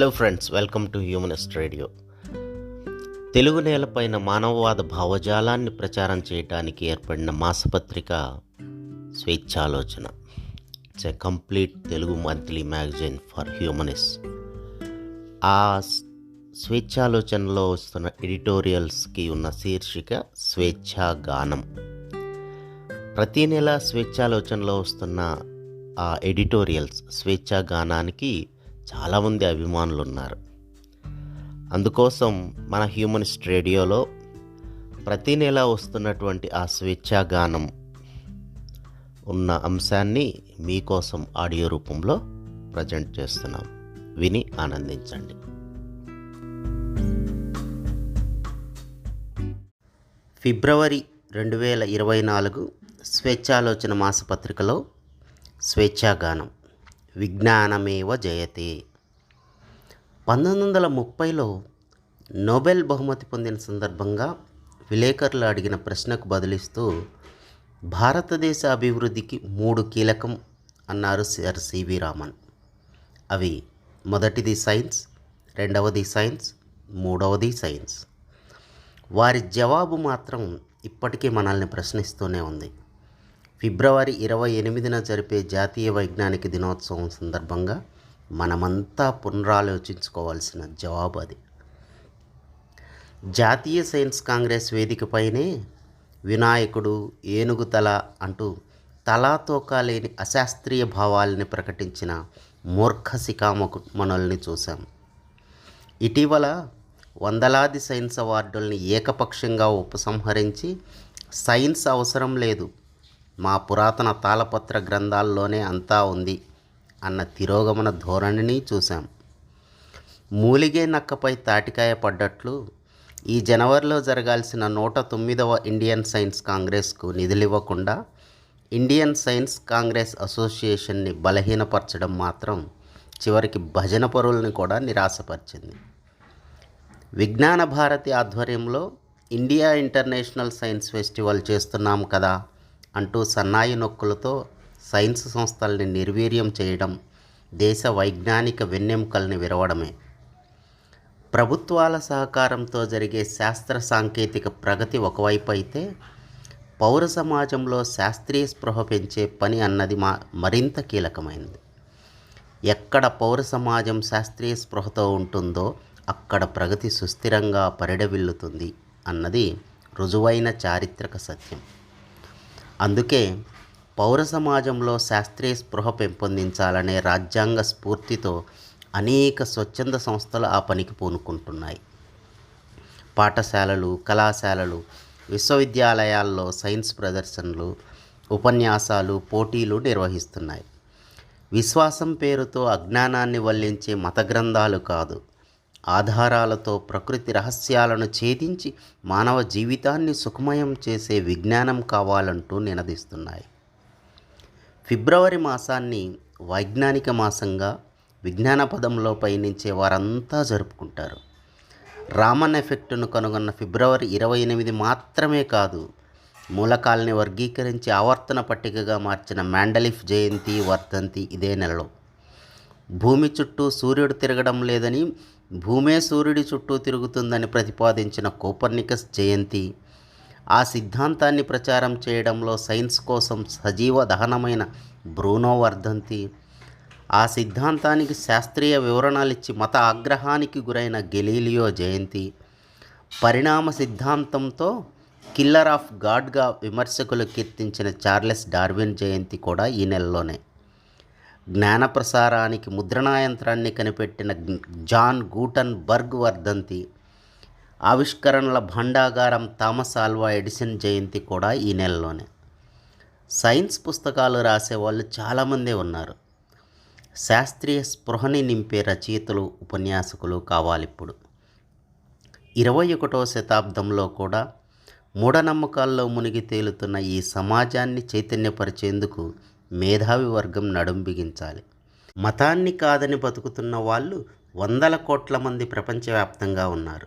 Hello friends welcome to humanist radio. Telugu నేలపైన మానవవాద భావజాలాన్ని ప్రచారం చేయడానికి ఏర్పడిన మాసపత్రిక స్వేచ్ఛాలోచన. It's a complete Telugu monthly magazine for humanist. ఆ స్వేచ్ఛాలోచనలో వస్తున్న ఎడిటోరియల్స్కి ఉన్న శీర్షిక స్వేచ్ఛా గానం. ప్రతి నెల స్వేచ్ఛాలోచనలో వస్తున్న ఆ ఎడిటోరియల్స్ స్వేచ్ఛా గానానికి చాలామంది అభిమానులు ఉన్నారు అందుకోసం మన హ్యూమనిస్ట్ రేడియోలో ప్రతి నెల వస్తున్నటువంటి ఆ స్వేచ్ఛాగానం ఉన్న అంశాన్ని మీకోసం ఆడియో రూపంలో ప్రజెంట్ చేస్తున్నాం. విని ఆనందించండి. ఫిబ్రవరి రెండు వేల ఇరవై నాలుగు స్వేచ్ఛాలోచన మాసపత్రికలో స్వేచ్ఛాగానం. విజ్ఞానమేవ జయతే. పంతొమ్మిది వందల ముప్పైలో నోబెల్ బహుమతి పొందిన సందర్భంగా విలేకరులు అడిగిన ప్రశ్నకు బదులిస్తూ భారతదేశ అభివృద్ధికి మూడు కీలకం అన్నారు సార్ సివి రామన్. అవి మొదటిది సైన్స్ రెండవది సైన్స్ మూడవది సైన్స్. వారి జవాబు మాత్రం ఇప్పటికీ మనల్ని ప్రశ్నిస్తూనే ఉంది. ఫిబ్రవరి ఇరవై ఎనిమిదిన జరిపే జాతీయ వైజ్ఞానిక దినోత్సవం సందర్భంగా మనమంతా పునరాలోచించుకోవాల్సిన జవాబు అది. జాతీయ సైన్స్ కాంగ్రెస్ వేదికపైనే వినాయకుడు ఏనుగు తల అంటూ తలాతోకా లేని అశాస్త్రీయ భావాల్ని ప్రకటించిన మూర్ఖ శిఖామణుల్ని చూశాం. ఇటీవల వందలాది సైన్స్ అవార్డుల్ని ఏకపక్షంగా ఉపసంహరించి సైన్స్ అవసరం లేదు మా పురాతన తాళపత్ర గ్రంథాల్లోనే అంతా ఉంది అన్న తిరోగమన ధోరణిని చూశాం. మూలిగే నక్కపై తాటికాయ పడ్డట్లు ఈ జనవరిలో జరగాల్సిన నూట తొమ్మిదవ ఇండియన్ సైన్స్ కాంగ్రెస్కు నిధులివ్వకుండా ఇండియన్ సైన్స్ కాంగ్రెస్ అసోసియేషన్ని బలహీనపరచడం మాత్రం చివరికి భజన పరుల్ని కూడా నిరాశపరిచింది. విజ్ఞాన భారతి ఆధ్వర్యంలో ఇండియా ఇంటర్నేషనల్ సైన్స్ ఫెస్టివల్ చేస్తున్నాం కదా అంటూ సన్నాయి నొక్కులతో సైన్స్ సంస్థల్ని నిర్వీర్యం చేయడం దేశ వైజ్ఞానిక వెన్నెముకల్ని విరవడమే. ప్రభుత్వాల సహకారంతో జరిగే శాస్త్ర సాంకేతిక ప్రగతి ఒకవైపు అయితే పౌర సమాజంలో శాస్త్రీయ స్పృహ పెంచే పని అన్నది మా మరింత కీలకమైనది. ఎక్కడ పౌర సమాజం శాస్త్రీయ స్పృహతో ఉంటుందో అక్కడ ప్రగతి సుస్థిరంగా పరిడవిల్లుతుంది అన్నది రుజువైన చారిత్రక సత్యం. అందుకే పౌర సమాజంలో శాస్త్రీయ స్పృహ పెంపొందించాలనే రాజ్యాంగ స్ఫూర్తితో అనేక స్వచ్ఛంద సంస్థలు ఆ పనికి పూనుకుంటున్నాయి. పాఠశాలలు కళాశాలలు విశ్వవిద్యాలయాల్లో సైన్స్ ప్రదర్శనలు ఉపన్యాసాలు పోటీలు నిర్వహిస్తున్నాయి. విశ్వాసం పేరుతో అజ్ఞానాన్ని వల్లించే మత గ్రంథాలు కాదు. ఆధారాలతో ప్రకృతి రహస్యాలను ఛేదించి మానవ జీవితాన్ని సుఖమయం చేసే విజ్ఞానం కావాలంటూ నినదిస్తున్నాయి. ఫిబ్రవరి మాసాన్ని వైజ్ఞానిక మాసంగా విజ్ఞాన పదంలో పయనించే వారంతా జరుపుకుంటారు. రామన్ ఎఫెక్ట్ను కనుగొన్న ఫిబ్రవరి ఇరవై ఎనిమిది మాత్రమే కాదు మూలకాల్ని వర్గీకరించి ఆవర్తన పట్టికగా మార్చిన మ్యాండలిఫ్ జయంతి వర్ధంతి ఇదే నెలలో. భూమి చుట్టూ సూర్యుడు తిరగడం లేదని భూమే సూర్యుడి చుట్టూ తిరుగుతుందని ప్రతిపాదించిన కోపర్నికస్ జయంతి. ఆ సిద్ధాంతాన్ని ప్రచారం చేయడంలో సైన్స్ కోసం సజీవ దహనమైన బ్రూనో వర్ధంతి. ఆ సిద్ధాంతానికి శాస్త్రీయ వివరణలిచ్చి మత ఆగ్రహానికి గురైన గెలీలియో జయంతి. పరిణామ సిద్ధాంతంతో కిల్లర్ ఆఫ్ గాడ్గా విమర్శకులు కీర్తించిన చార్లెస్ డార్విన్ జయంతి కూడా ఈ నెలలోనే. జ్ఞాన ప్రసారానికి ముద్రణా యంత్రాన్ని కనిపెట్టిన జాన్ గూటన్ బర్గ్ వర్ధంతి ఆవిష్కరణల భండాగారం థామస్ ఆల్వా ఎడిసన్ జయంతి కూడా ఈ నెలలోనే. సైన్స్ పుస్తకాలు రాసేవాళ్ళు చాలామందే ఉన్నారు. శాస్త్రీయ స్పృహని నింపే రచయితలు ఉపన్యాసకులు కావాలిప్పుడు ఇరవై ఒకటో శతాబ్దంలో కూడా మూఢనమ్మకాల్లో మునిగి తేలుతున్న ఈ సమాజాన్ని చైతన్యపరిచేందుకు మేధావి వర్గం నడుం బిగించాలి. మతాన్ని కాదని బతుకుతున్న వాళ్ళు వందల కోట్ల మంది ప్రపంచవ్యాప్తంగా ఉన్నారు.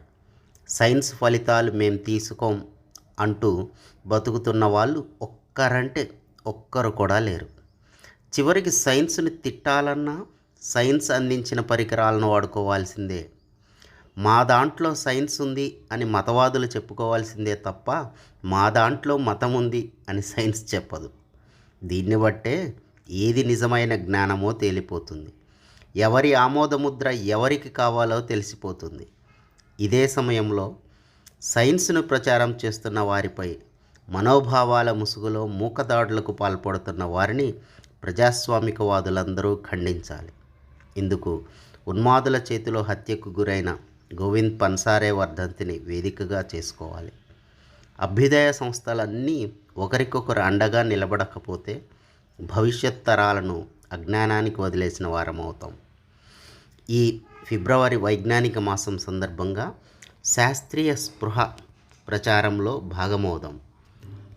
సైన్స్ ఫలితాలు మేము తీసుకోం అంటూ బతుకుతున్న వాళ్ళు ఒక్కరంటే ఒక్కరు కూడా లేరు. చివరికి సైన్స్ని తిట్టాలన్నా సైన్స్ అందించిన పరికరాలను వాడుకోవాల్సిందే. మా దాంట్లో సైన్స్ ఉంది అని మతవాదులు చెప్పుకోవాల్సిందే తప్ప మా దాంట్లో మతం ఉంది అని సైన్స్ చెప్పదు. దీన్ని బట్టే ఏది నిజమైన జ్ఞానమో తేలిపోతుంది. ఎవరి ఆమోదముద్ర ఎవరికి కావాలో తెలిసిపోతుంది. ఇదే సమయంలో సైన్స్ను ప్రచారం చేస్తున్న వారిపై మనోభావాల ముసుగులో మూకదాడులకు పాల్పడుతున్న వారిని ప్రజాస్వామికవాదులందరూ ఖండించాలి. ఇందుకు ఉన్మాదుల చేతిలో హత్యకు గురైన గోవింద్ పన్సారే వర్ధంతిని వేదికగా చేసుకోవాలి. అభ్యుదయ సంస్థలన్నీ ఒకరికొకరు అండగా నిలబడకపోతే భవిష్యత్ తరాలను అజ్ఞానానికి వదిలేసిన వారమవుతాం ఈ ఫిబ్రవరి వైజ్ఞానిక మాసం సందర్భంగా శాస్త్రీయ స్పృహ ప్రచారంలో భాగమవుదాం.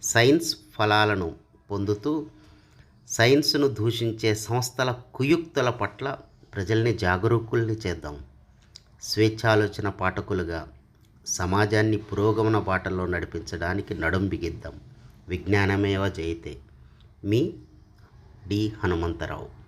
సైన్స్ ఫలాలను పొందుతూ సైన్స్ను దూషించే సంస్థల కుయుక్తుల పట్ల ప్రజల్ని జాగరూకుల్ని చేద్దాం. స్వేచ్ఛాలోచన పాఠకులుగా సమాజాన్ని పురోగమన బాటలో నడిపించడానికి నడుం బిగిద్దాం. విజ్ఞానమేవ జయతే. మీ డి హనుమంతరావు.